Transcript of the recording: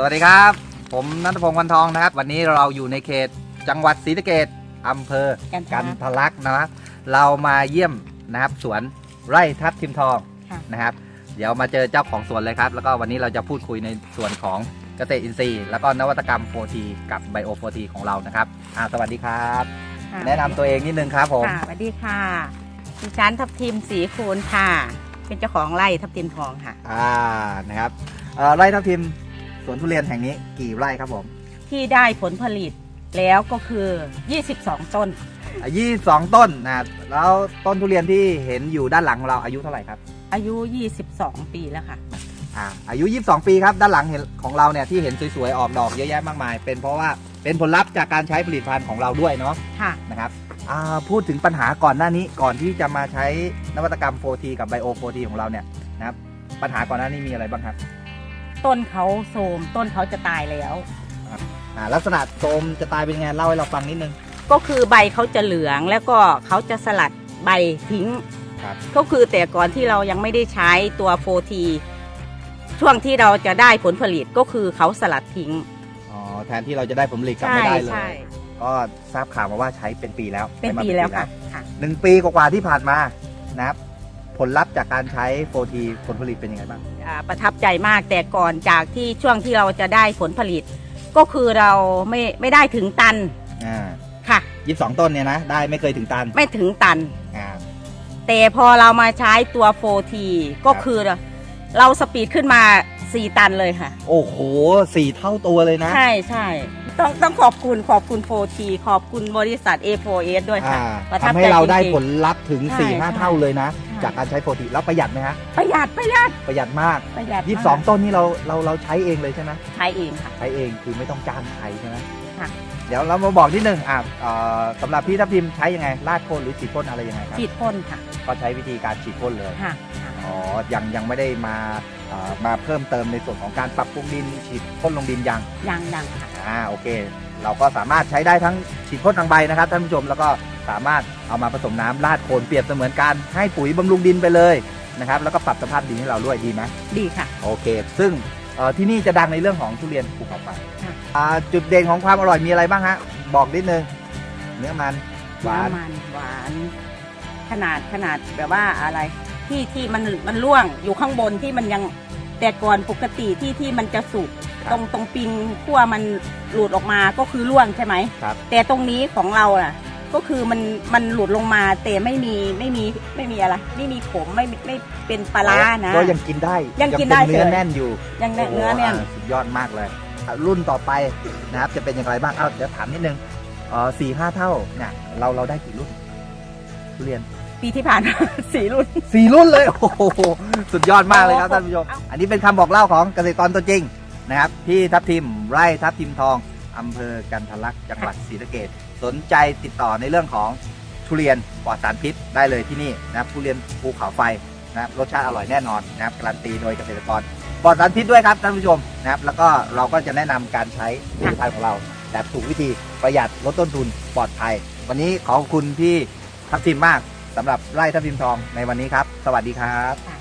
สวัสดีครับ ผมนัทพงศ์วันทองนะครับ วันนี้เราอยู่ในเขตจังหวัดศรีสะเกษอำเภอกันกันทะทะลักนะครับเรามาเยี่ยมนะครับสวนไร่ทับทิมทองค่ะนะครับ เดี๋ยวมาเจอเจ้าของสวนเลยครับ แล้วก็วันนี้เราจะพูดคุยในส่วนของเกษตรอินทรีย์ แล้วก็นวัตกรรม 4T กับไบโอ 4T ของเรานะครับอ่าสวัสดีครับค่แนะนำตัวเองนิดนึงครับผมค่ะสวัสดีค่ะดิฉันทับทิมสีคูณค่ะ เป็นเจ้าของไร่ทับทิมทองค่ะ อ่านะครับเอ่อไร่ทับทิมส วนทุเรียนแห่งนี้กี่ไร่ครับผมที่ได้ผลผลิตแล้วก็คือ 22 ต้น ยี่สองต้นนะแล้วต้นทุเรียนที่เห็นอยู่ด้านหลังของเราอายุเท่าไหร่ครับอายุ 22 ปีแล้วค่ะ อ่าอายุ 22 ปีครับด้านหลังเห็นของเราเนี่ยที่เห็นสวยๆออกดอกเยอะแยะมากมาย เป็นเพราะว่าเป็นผลลัพธ์จากการใช้ผลิตภัณฑ์ของเราด้วยเนาะค่ะ นะครับอ่าพูดถึงปัญหาก่อนหน้านี้ก่อนที่จะมาใช้นวัตกรรม 4T กับ Bio 4T ของเราเนี่ยนะครับปัญหาก่อนหน้านี้มีอะไรบ้างครับ ต้นเขาโทรมต้นเขาจะตายแล้ว อ่าลักษณะโทรมจะตายเป็นยังไงเล่าให้เราฟังนิดนึง ก็คือใบเขาจะเหลืองแล้วก็เขาจะสลัดใบทิ้งครับ ก็คือแต่ก่อนที่เรายังไม่ได้ใช้ตัวโฟทีช่วงที่เราจะได้ผลผลิตก็คือเขาสลัดทิ้งอ๋อแทนที่เราจะได้ผลผลิตกลับไม่ได้เลใช่ยก็ทราบข่าวมาว่าใช้เป็นปีแล้วเป็นใช้มาปีแล้วค่ะค่ะหนึ่งปีกว่าๆที่ผ่านมานะครับ ผลลัพธ์จากการใช้ 4T ผลผลิตเป็นยังไงบ้าง อ่าประทับใจมากแต่ก่อนจากที่ช่วงที่เราจะได้ผลผลิต ก็คือเราไม่ไม่ได้ถึงตันอ่าค่ะ ยี่สิบสองต้นเนี่ยนะ ได้ไม่เคยถึงตันไม่ถึงตัน อ่า แต่พอเรามาใช้ตัวโฟทีก็คือ เราสปีดขึ้นมา 4 ตันเลยค่ะ โอ้โหสี่เท่าตัวเลยนะ ใช่ใช่ต้องต้องขอบคุณขอบคุณโฟทีขอบคุณบริษัท A4S ด้วยอ่าค่ะประทับทำให้เราได้ใจจริงๆผลลัพธ์ถึง ใช่4ี่ห้าใช่เท่าเลยนะ ใช่ จากการใช้ 4T แล้วประหยัดไหมฮะประหยัดประหยัดประหยัดมาก ประหยัดยี่สิบมาสองกต้นนี่เราเราเราใช้เองเลยใช่ไหมใช้เองค่ะ ใช้เองคือไม่ต้องจ้างใครใช่ไหมค่ะ เดี๋ยวเรามาบอกนิดนึงอ่าเอ่อสำหรับพี่ทัพทิมใช้ยังไงลาดพ่นหรือฉีดพ่นอะไรยังไงครับฉีดพ่นค่ะก็ใช้วิธีการฉีดพ่นเลยค่ะค่ะอ๋อยังยังไม่ได้มาเอ่อมาเพิ่มเติมในส่วนของการปรับปรุงดินฉีดพ่นลงดินยังยังยังค่ะ อ่าโอเค เราก็สามารถใช้ได้ทั้งฉีดพ่นทางใบนะครับท่านผู้ชมแล้วก็สามารถเอามาผสมน้ำราดโคนเปรียบเสมือนการให้ปุ๋ยบำรุงดินไปเลยนะครับแล้วก็ปรับสภาพดินให้เราด้วยดีไหม ดีค่ะ โอเค ซึ่งเอ่อที่นี่จะดังในเรื่องของทุเรียนภูเขาไฟค่ะอ่า จุดเด่นของความอร่อยมีอะไรบ้างฮะ บอกนิดนึง เนื้อมัน หวาน น้ำมันหวาน ขนาดขนาดแบบว่าอะไร ที่ที่มันมันร่วงอยู่ข้างบนที่มันยังแต่ก่อนปกติที่ที่มันจะสุกครับตรงตรงปิงขั้วมันหลุดออกมาก็คือร่วงใช่ไหมครับ แต่ตรงนี้ของเราอะ ก็คือมันมันหลุดลงมาแต่ไม่มีไม่มีไม่มีอะไร ไม่มีผมไม่ไม่เป็นปลาร้านะ ก็ยังกินได้ยังกินได้ เป็เนื้อเลยแน่นอยู่ยังเนื้อเนื้อแน่นโโหาสุดยอดมากเลยอะ รุ่นต่อไปนะครับจะเป็นอย่างไรบ้างเอ้าเดี๋ยวถามนิดนึงเออสี่ห้าเท่าเนี่ยเราเราได้กี่รุ่นทุเรียนปีที่ผ่านมา สี่รุ่นสี่รุ่นเลยโอ้โหสุดยอดมากเลยครับโอ้โหท่านผู้ชมเอ้าอันนี้เป็นคำบอกเล่าของเกษตรกรตัวจริงนะครับที่ทับทิมไร่ทับทิมทองอำเภอกันทะลักจังหวัดศรีสะเกษสนใจติดต่อในเรื่องของทุเรียนปลอดสารพิษได้เลยที่นี่นะครับทุเรียนภูเขาไฟนะครับรสชาติอร่อยแน่นอนนะครับการันตีโดยเกษตรกร ปลอดสารพิษด้วยครับท่านผู้ชมนะครับ แล้วก็เราก็จะแนะนำการใช้ผลิตภัณฑ์ของเรา แบบถูกวิธีประหยัดลดต้นทุนปลอดภัย วันนี้ขอบคุณพี่ทัพทิมมากสำหรับไร่ทัพทิมทองในวันนี้ครับ สวัสดีครับ ค่ะ